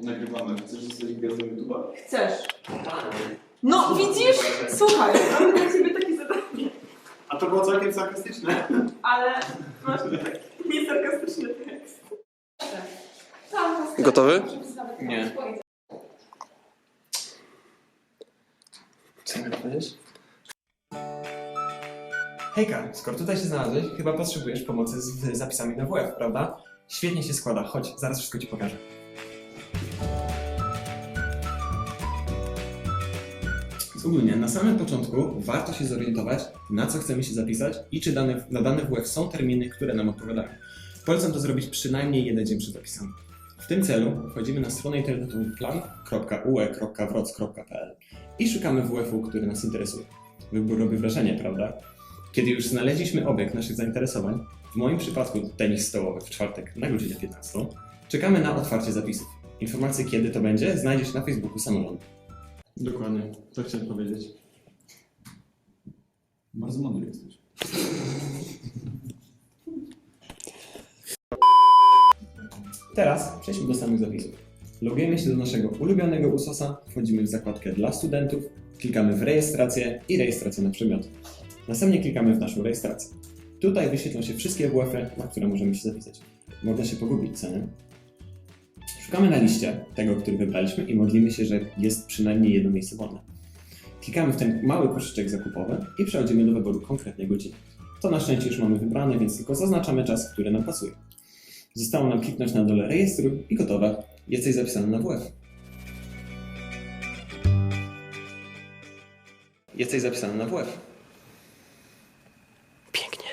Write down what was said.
Nagrywamy. Chcesz zostać gwiazdą YouTube'a? Chcesz. No widzisz? Słuchaj, mam dla ciebie takie zadanie, A to było całkiem sarkastyczne. ale masz tak niesarkastyczny tekst. Gotowy? Nie. Co mogę powiedzieć? Hejka, skoro tutaj się znalazłeś, chyba potrzebujesz pomocy z zapisami na WF, prawda? Świetnie się składa, chodź, zaraz wszystko Ci pokażę. Ogólnie, na samym początku warto się zorientować, na co chcemy się zapisać i czy dane, na dane WF są terminy, które nam odpowiadają. Polecam to zrobić przynajmniej jeden dzień przed zapisem. W tym celu wchodzimy na stronę internetową plan.ue.wroc.pl i szukamy WF-u, który nas interesuje. Wybór robi wrażenie, prawda? Kiedy już znaleźliśmy obiekt naszych zainteresowań, w moim przypadku tenis stołowy w czwartek na godzinę 15, czekamy na otwarcie zapisów. Informacje kiedy to będzie znajdziesz na Facebooku samorządu. Dokładnie. To chciałem powiedzieć. Bardzo mądry jesteś. Teraz przejdźmy do samych zapisów. Logujemy się do naszego ulubionego USOSa, wchodzimy w zakładkę dla studentów, klikamy w rejestrację i rejestrację na przedmioty. Następnie klikamy w naszą rejestrację. Tutaj wyświetlą się wszystkie WF-y, na które możemy się zapisać. Można się pogubić, co nie? Szukamy na liście tego, który wybraliśmy i modlimy się, że jest przynajmniej jedno miejsce wolne. Klikamy w ten mały koszyczek zakupowy i przechodzimy do wyboru konkretnej godziny. To na szczęście już mamy wybrane, więc tylko zaznaczamy czas, który nam pasuje. Zostało nam kliknąć na dole rejestruj i gotowe. Jesteś zapisany na WF. Jesteś zapisany na WF. Pięknie.